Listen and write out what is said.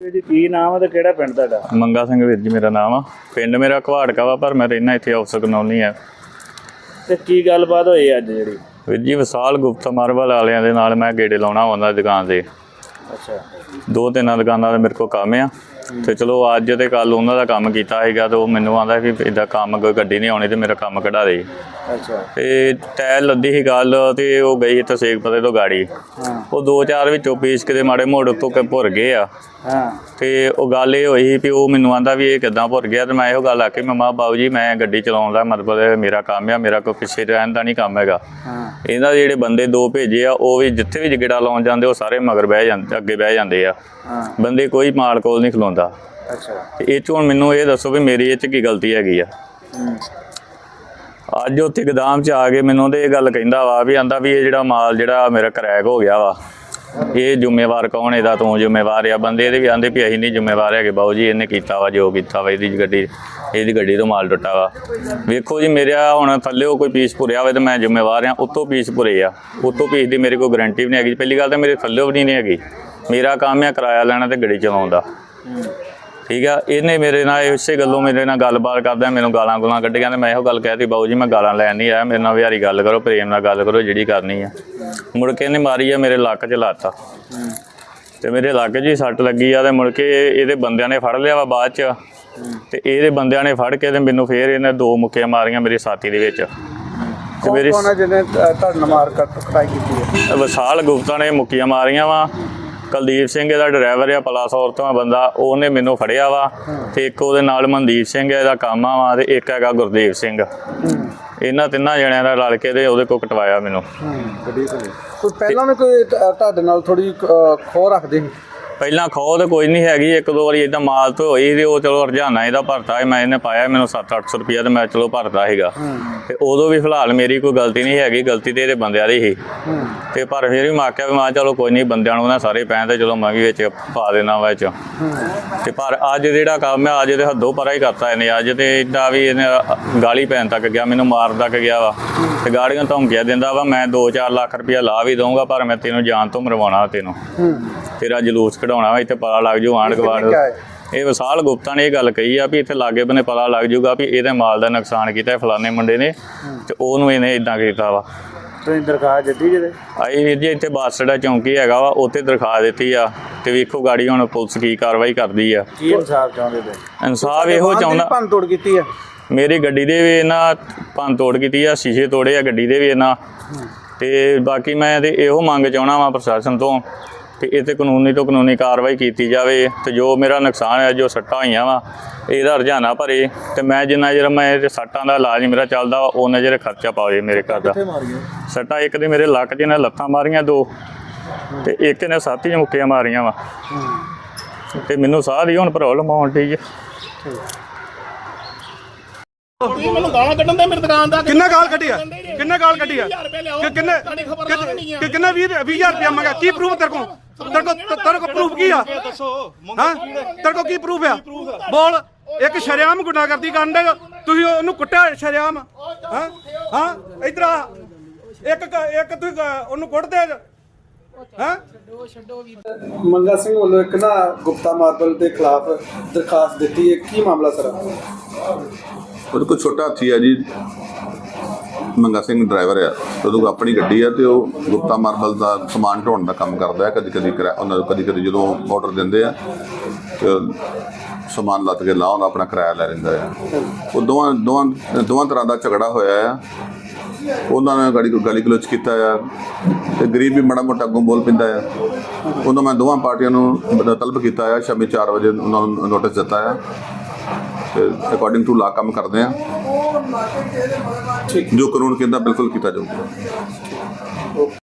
ਜੀ ਕੀ ਨਾਮ ਹੈ ਤੇ ਕਿਹੜਾ ਪਿੰਡ ਤੁਹਾਡਾ? ਮੰਗਾ ਸਿੰਘ ਵੀਰ ਜੀ ਮੇਰਾ ਨਾਮ ਆ। ਪਿੰਡ ਮੇਰਾ ਘਵਾੜਕਾ ਵਾ ਪਰ ਮੈਂ ਰਹਿਣਾ ਇੱਥੇ ਆਫਸਰ ਕਨੌਲੀ ਆ। ਤੇ ਕੀ ਗੱਲਬਾਤ ਹੋਈ ਅੱਜ ਜਿਹੜੀ? ਵੀਰ ਜੀ ਵਿਸਾਲ ਗੁਪਤਾ ਮਾਰਬਲ ਵਾਲਿਆਂ ਦੇ ਨਾਲ ਮੈਂ ਗੇੜੇ ਲਾਉਣਾ ਹੁੰਦਾ ਦੁਕਾਨ ਤੇ। ਅੱਛਾ। ਦੋ ਤਿੰਨ ਦੁਕਾਨਾਂ ਦੇ ਮੇਰੇ ਕੋਲ ਕੰਮ ਆ। ਤੇ ਚਲੋ ਅੱਜ ਤੇ ਕੱਲ ਉਹਨਾਂ ਦਾ ਕੰਮ ਕੀਤਾ ਹੈਗਾ ਤੇ ਉਹ ਮੈਨੂੰ ਆਂਦਾ ਕਿ ਇਦਾਂ ਕੰਮ ਕੋਈ ਗੱਡੀ ਨਹੀਂ ਆਉਣੀ ਤੇ ਮੇਰਾ ਕੰਮ ਕਢਾ ਦੇ। ਅੱਛਾ। ਤੇ ਟਾਇਰ ਲੱਦੀ ਸੀ ਗੱਲ ਤੇ ਉਹ ਗਈ ਇੱਥੇ ਸੇਕ ਪਤੇ ਤੋਂ ਗਾੜੀ। ਉਹ ਦੋ ਚਾਰ ਵਿੱਚੋਂ ਪੀਸ ਕਿਤੇ ਮਾੜੇ ਮੋੜ ਉੱਤੋਂ ਕੇ ਭੁਰ ਗਏ ਆ। ਹਾਂ। ਤੇ ਉਹ ਗੱਲ ਇਹ ਹੋਈ ਵੀ ਉਹ ਮੈਨੂੰ ਆਂਦਾ ਵੀ ਇਹ ਕਿਦਾਂ ਭੁਰ ਗਿਆ ਤੇ ਮੈਂ ਇਹੋ ਗੱਲ ਆਖੀ ਮੈਂ ਮਾ ਬਾਬੂ ਜੀ ਮੈਂ ਗੱਡੀ ਚਲਾਉਣ ਦਾ ਮਤਲਬ ਮੇਰਾ ਕੰਮ ਆ ਮੇਰਾ ਕੋਈ ਪਿੱਛੇ ਰਹਿਣ ਦਾ ਨਹੀਂ ਕੰਮ ਹੈਗਾ। ਹਾਂ। ਇਹਨਾਂ ਦੇ ਜਿਹੜੇ ਬੰਦੇ ਦੋ ਭੇਜੇ ਆ ਉਹ ਵੀ ਜਿੱਥੇ ਵੀ ਗਿੜਾ ਲਾਉਣ ਜਾਂਦੇ ਉਹ ਸਾਰੇ ਮਗਰ ਬਹਿ ਜਾਂਦੇ ਅੱਗੇ ਬਹਿ ਜਾਂਦੇ ਆ। ਬੰਦੇ ਕੋਈ ਮਾਲ ਕੋਲ ਨਹੀਂ ਖਲੋਂਦਾ। ਅੱਛਾ। ਤੇ ਇਹ 'ਚ ਹੁਣ ਮੈਨੂੰ ਇਹ ਦੱਸੋ ਵੀ ਮੇਰੀ ਇਹ ਚ ਕੀ ਗਲਤੀ ਹੈਗੀ ਆ। ਅੱਜ ਉੱਥੇ ਗਦਾਮ ਚ ਆ ਕੇ ਮੈਨੂੰ ਤੇ ਇਹ ਗੱਲ ਕਹਿੰਦਾ ਵਾ ਵੀ ਆਂਦਾ ਵੀ ਇਹ ਜਿਹੜਾ ਮਾਲ ਜਿਹੜਾ ਮੇਰਾ ਕਰੈਕ ਹੋ ਗਿਆ ਵਾ ਇਹ ਜ਼ਿੰਮੇਵਾਰ ਕੌਣ ਇਹਦਾ ਤੂੰ ਜ਼ਿੰਮੇਵਾਰ ਆ? ਬੰਦੇ ਇਹਦੇ ਵੀ ਆਂਦੇ ਵੀ ਅਸੀਂ ਨਹੀਂ ਜ਼ਿੰਮੇਵਾਰ ਹੈਗੇ ਬਾਊ ਜੀ ਇਹਨੇ ਕੀਤਾ ਵਾ ਜੋ ਕੀਤਾ ਵਾ ਇਹਦੀ ਗੱਡੀ ਇਹਦੀ ਗੱਡੀ ਤੋਂ ਮਾਲ ਟੁੱਟਾ ਵਾ। ਵੇਖੋ ਜੀ ਮੇਰਾ ਹੁਣ ਥੱਲੇਓ ਕੋਈ ਪੀਸ ਭੁਰਿਆ ਹੋਵੇ ਤੇ ਮੈਂ ਜ਼ਿੰਮੇਵਾਰ ਆ ਉੱਤੋਂ ਪੀਸ ਭੁਰੇ ਆ। ਉੱਤੋਂ ਪੀਸ ਦੀ ਮੇਰੇ ਕੋਈ ਗਾਰੰਟੀ ਵੀ ਨਹੀਂ ਹੈਗੀ। ਪਹਿਲੀ ਗੱਲ ਤਾਂ ਮੇਰੇ ਥੱਲੇਓ ਵੀ ਨਹੀਂ ਹੈਗੀ। ਮੇਰਾ ਕੰਮ ਆ ਕਿਰਾਇਆ ਲੈਣਾ ਤੇ ਗੱਡੀ ਚਲਾਉਣ ਦਾ। ਠੀਕ ਆ? ਇਹਨੇ ਮੇਰੇ ਨਾਲ ਇਸੇ ਗੱਲੋਂ ਮੇਰੇ ਨਾਲ ਗੱਲਬਾਤ ਕਰਦਾ ਮੈਨੂੰ ਗਾਲਾਂ ਗੁਲਾਂ ਕੱਢੀਆਂ ਤੇ ਮੈਂ ਇਹੋ ਗੱਲ ਕਹਿਤੀ ਬਾਊ ਜੀ ਮੈਂ ਗਾਲਾਂ ਲੈਣ ਨਹੀਂ ਆਇਆ ਮੇਰੇ ਨਾਲ ਵਿਹਾਰੀ ਗੱਲ ਕਰੋ ਪ੍ਰੇਮ ਨਾਲ ਗੱਲ ਕਰੋ ਜਿਹੜੀ ਕਰਨੀ ਆ। ਮੁੜ ਕੇ ਇਹਨੇ ਮਾਰੀ ਆ ਮੇਰੇ ਲੱਕ 'ਚ ਲਾਤਾ। ਤੇ ਮੇਰੇ ਲੱਕ 'ਚ ਹੀ ਸੱਟ ਲੱਗੀ ਆ ਤੇ ਮੁੜ ਕੇ ਇਹਦੇ ਬੰਦਿਆਂ ਨੇ ਫੜ ਲਿਆ ਵਾ ਬਾਅਦ 'ਚ। ਤੇ ਇਹਦੇ ਬੰਦਿਆਂ ਨੇ ਫੜ ਕੇ ਤੇ ਮੈਨੂੰ ਫੇਰ ਇਹਨੇ ਦੋ ਮੁੱਕੀਆਂ ਮਾਰੀਆਂ ਮੇਰੀ ਛਾਤੀ ਦੇ ਵਿੱਚ। ਤੇ ਮੇਰੀ ਕੌਣ ਜਿਹਨੇ ਨਾਲ ਮਾਰ ਕੱਟ ਕਟਾਈ ਕੀਤੀ ਹੈ ਵਿਸਾਲ ਗੁਪਤਾ ਨੇ ਮੁੱਕੀਆਂ ਮਾਰੀਆਂ ਵਾ। ਕੁਲਦੀਪ ਸਿੰਘ ਇਹਦਾ ਡਰਾਈਵਰ ਆ ਪਲਾਸ ਤੋਂ ਆ ਬੰਦਾ, ਉਹਨੇ ਮੈਨੂੰ ਫੜਿਆ ਵਾ ਤੇ ਇੱਕ ਉਹਦੇ ਨਾਲ ਮਨਦੀਪ ਸਿੰਘ ਇਹਦਾ ਕੰਮ ਆ ਵਾ ਤੇ ਇੱਕ ਹੈਗਾ ਗੁਰਦੇਵ ਸਿੰਘ। ਇਹਨਾਂ ਤਿੰਨਾਂ ਜਣਿਆਂ ਦਾ ਰਲ ਕੇ ਤੇ ਉਹਦੇ ਕੋਲ ਕਟਵਾਇਆ ਮੈਨੂੰ। ਕੋਈ ਪਹਿਲਾਂ ਵੀ ਕੋਈ ਤੁਹਾਡੇ ਨਾਲ ਥੋੜੀ ਖੋ ਰੱਖਦੇ ਸੀ? ਪਹਿਲਾਂ ਤੇ ਕੋਈ ਨਹੀਂ ਹੈਗੀ ਇੱਕ ਦੋ ਵਾਰੀ ਇਦਾਂ ਮਾਲ ਤੋਂ ਹੋਈ ਤੇ ਉਹ ਚਲੋ ਹਰਜਾਨਾ ਇਹਦਾ ਭਰਤਾ ਸੀ, ਮੈਂ ਇਹਨੇ ਪਾਇਆ ਮੈਨੂੰ 7-800 ਰੁਪਇਆ ਤੇ ਮੈਂ ਚਲੋ ਭਰਦਾ ਸੀਗਾ। ਹੂੰ। ਤੇ ਉਦੋਂ ਵੀ ਫਿਲਹਾਲ ਮੇਰੀ ਕੋਈ ਗਲਤੀ ਨਹੀਂ ਹੈਗੀ ਗਲਤੀ ਤੇ ਇਹਦੇ ਬੰਦਿਆਂ ਦੀ ਸੀ। ਹੂੰ। ਤੇ ਪਰ ਫਿਰ ਵੀ ਮੈਂ ਆਖਿਆ ਵੀ ਮੈਂ ਚਲੋ ਕੋਈ ਨਹੀਂ ਬੰਦਿਆਂ ਨੂੰ ਉਹਨਾਂ ਸਾਰੇ ਪੈਣ ਤੇ ਚਲੋ ਮੈਂ ਵੀ ਵਿੱਚ ਪਾ ਦੇਣਾ ਵਿੱਚ। ਹੂੰ। ਤੇ ਪਰ ਅੱਜ ਜਿਹੜਾ ਕੰਮ ਹੈ ਅੱਜ ਤੇ ਹੱਦੋਂ ਪਰਾਂ ਹੀ ਕਰਤਾ ਇਹਨੇ ਅੱਜ ਤੇ ਇਦਾਂ ਵੀ ਇਹਨੇ ਗਾਲੀ ਪੈਣ ਤੱਕ ਗਿਆ ਮੈਨੂੰ ਮਾਰ ਤੱਕ ਗਿਆ ਵਾ। ਤੇ ਗਾੜੀਆਂ ਧਮਕੀਆਂ ਦਿੰਦਾ ਵਾ ਮੈਂ 2-4 ਲੱਖ ਰੁਪਇਆ ਲਾ ਵੀ ਦਊਂਗਾ ਪਰ ਮੈਂ ਤੈਨੂੰ ਜਾਨ ਤੋਂ ਮਰਵਾਉਣਾ ਤੈਨੂੰ। ਹੂੰ। ਤੇਰਾ ਜਲੂਸ ਕਢਾਉਣਾ ਵਾ ਇੱਥੇ ਪਤਾ ਲੱਗ ਜੂ ਆਂਢ ਹੈ? ਇਹ ਵਿਸਾਲ ਗੁਪਤਾ ਨੇ ਇਹ ਗੱਲ ਕਹੀ ਆ ਵੀ ਇੱਥੇ ਲਾਗੇ ਬੰਨੇ ਪਤਾ ਲੱਗ ਜੂਗਾ ਵੀ ਇਹਦੇ ਮਾਲ ਦਾ ਨੁਕਸਾਨ ਕੀਤਾ ਫਲਾਣੇ ਮੁੰਡੇ ਨੇ ਤੇ ਉਹਨੂੰ ਇਹਨੇ ਇਦਾਂ ਕੀਤਾ ਵਾ। ਤੁਸੀਂ ਦਰਖਾਸਤ ਦਿੱਤੀ ਜਿਹਦੇ ਆਈ ਵੀਰ ਜੀ ਇੱਥੇ ਬਾਸੜਾ ਚੌਂਕੀ ਹੈਗਾ ਵਾ ਉੱਥੇ ਦਰਖਾਸਤ ਦਿੱਤੀ ਆ ਤੇ ਵੇਖੋ ਗਾੜੀ ਹੁਣ ਪੁਲਿਸ ਕੀ ਕਾਰਵਾਈ ਕਰਦੀ ਆ। ਕੀ ਇਨਸਾਫ ਚਾਹੁੰਦੇ ਤੇ? ਇਨਸਾਫ ਇਹੋ ਚਾਹੁੰਦਾ ਭੰਨ ਤੋੜ ਕੀਤੀ ਹੈ ਮੇਰੀ ਗੱਡੀ ਦੇ ਵੀ ਇਹਨਾਂ ਭੰਨ ਤੋੜ ਕੀਤੀ ਆ ਸ਼ੀਸ਼ੇ ਤੋੜੇ ਆ ਗੱਡੀ ਦੇ ਵੀ ਇਹਨਾਂ। ਤੇ ਬਾਕੀ ਮੈਂ ਤੇ ਇਹੋ ਮੰਗ ਚਾਹਣਾ ਵਾਂ ਪ੍ਰਸ਼ਾਸਨ ਤੋਂ ਕਿ ਇਹ ਤੇ ਕਾਨੂੰਨੀ ਤੋਂ ਕਾਨੂੰਨੀ ਕਾਰਵਾਈ ਕੀਤੀ ਜਾਵੇ ਤੇ ਜੋ ਮੇਰਾ ਨੁਕਸਾਨ ਹੈ ਜੋ ਸੱਟਾਂ ਹੋਈਆਂ ਵਾ ਇਹਦਾ ਰੁਝਾਨਾ ਭਰੇ ਤੇ ਮੈਂ ਜਿੰਨਾ ਚਿਰ ਮੈਂ ਇਹ ਸੱਟਾਂ ਦਾ ਇਲਾਜ ਮੇਰਾ ਚੱਲਦਾ ਵਾ ਉਹਨਾਂ ਚਿਰ ਖਰਚਾ ਪਾਵੇ ਮੇਰੇ ਘਰ ਦਾ। ਸੱਟਾਂ ਇੱਕ ਦੇ ਮੇਰੇ ਲੱਕ 'ਚ ਨੇ ਲੱਤਾਂ ਮਾਰੀਆਂ ਦੋ ਤੇ ਇੱਕ ਨੇ ਸਾਥੀ ਮੁੱਕੀਆਂ ਮਾਰੀਆਂ ਵਾ। ਤੇ ਮੈਨੂੰ ਸਾਹ ਦੀ ਹੁਣ ਪ੍ਰੋਬਲਮ ਆਉਣ ਡਈ ਹੈ ਤੁਸੀਂ ਮੈਨੂੰ ਗਾਲਾਂ ਕੱਢਣ ਦੇ ਮੇਰੇ ਦੁਕਾਨ ਦਾ ਕਿੰਨਾ ਗਾਲ ਕੱਢੀ ਆ? ਕਿੰਨਾ ਗਾਲ ਕੱਢੀ ਆ? 1000 ਰੁਪਏ ਲਿਆਓ ਕਿ ਕਿੰਨੇ ਕਿ ਕਿੰਨੇ 20 20000 ਰੁਪਇਆ ਮੰਗਾ ਕੀ ਪ੍ਰੂਫ ਤੇਰੇ ਕੋਲ? ਤੇਰੇ ਕੋਲ ਤੇਰੇ ਕੋਲ ਪ੍ਰੂਫ ਕੀ ਆ? ਦੱਸੋ। ਹਾਂ? ਤੇਰੇ ਕੋਲ ਕੀ ਪ੍ਰੂਫ ਆ? ਬੋਲ ਇੱਕ ਸ਼ਰਿਆਮ ਗੁੰਡਾਗਰਦੀ ਕਰਨ ਦੇ ਤੁਸੀਂ ਉਹਨੂੰ ਕੁੱਟਿਆ ਸ਼ਰਿਆਮ? ਹਾਂ? ਹਾਂ? ਇਧਰ ਆ। ਇੱਕ ਕ- ਇੱਕ ਤੁਸੀਂ ਕ- ਉਹਨੂੰ ਕੁੱਟਦੇ ਹਾਂ? ਮੰਗਾ ਸਿੰਘ ਵੱਲੋਂ ਇੱਕ ਨਾ ਗੁਪਤਾ ਮਾਰਬਲ ਦੇ ਖਿਲਾਫ ਦਰਖਾਸਤ ਦਿੱਤੀ ਹੈ। ਕੀ ਮਾਮਲਾ ਸਰ? ਉਹਦੇ ਕੋਲ ਛੋਟਾ ਹਾਥੀ ਆ ਜੀ। ਮੰਗਾ ਸਿੰਘ ਡਰਾਈਵਰ ਆ ਉਹਦੇ ਆਪਣੀ ਗੱਡੀ ਆ ਤੇ ਉਹ ਗੁਪਤਾ ਮਾਰਬਲ ਦਾ ਸਮਾਨ ਢੋਣ ਦਾ ਕੰਮ ਕਰਦਾ ਹੈ ਕਦੀ ਕਦੀ ਕਿਰਾਇਆ ਉਹਨਾਂ ਨੂੰ ਕਦੀ ਕਦੀ ਜਦੋਂ ਆਰਡਰ ਦਿੰਦੇ ਆ, ਤੇ ਸਮਾਨ ਲੱਤ ਕੇ ਲਾਉਣ, ਆਪਣਾ ਕਿਰਾਇਆ ਲੈ ਲੈਂਦਾ ਆ। ਉਹ ਦੋਵਾਂ ਦੋਵਾਂ ਦੋਵਾਂ ਤਰ੍ਹਾਂ ਦਾ ਝਗੜਾ ਹੋਇਆ ਆ। ਉਹਨਾਂ ਨੇ ਗਾੜੀ ਗਾਲੀ ਗਲੋਚ ਕੀਤਾ ਆ, ਤੇ ਗਰੀਬ ਵੀ ਮਾੜਾ ਮੋਟਾ ਅੱਗੋਂ ਬੋਲ ਪਿੰਦਾ ਆ। ਉਹਨਾਂ ਮੈਂ ਦੋਵਾਂ ਪਾਰਟੀਆਂ ਨੂੰ ਤਲਬ ਕੀਤਾ ਆ, ਸ਼ਾਮੀ 4 ਵਜੇ ਉਹਨਾਂ ਨੂੰ ਨੋਟਿਸ ਦਿੱਤਾ ਆ, ਤੇ ਅਕੋਰਡਿੰਗ ਟੂ ਲਾ ਕੰਮ ਕਰਦੇ ਆ। ਜੋ ਕਾਨੂੰਨ ਕਹਿੰਦਾ ਬਿਲਕੁਲ ਕੀਤਾ ਜਾਊਗਾ।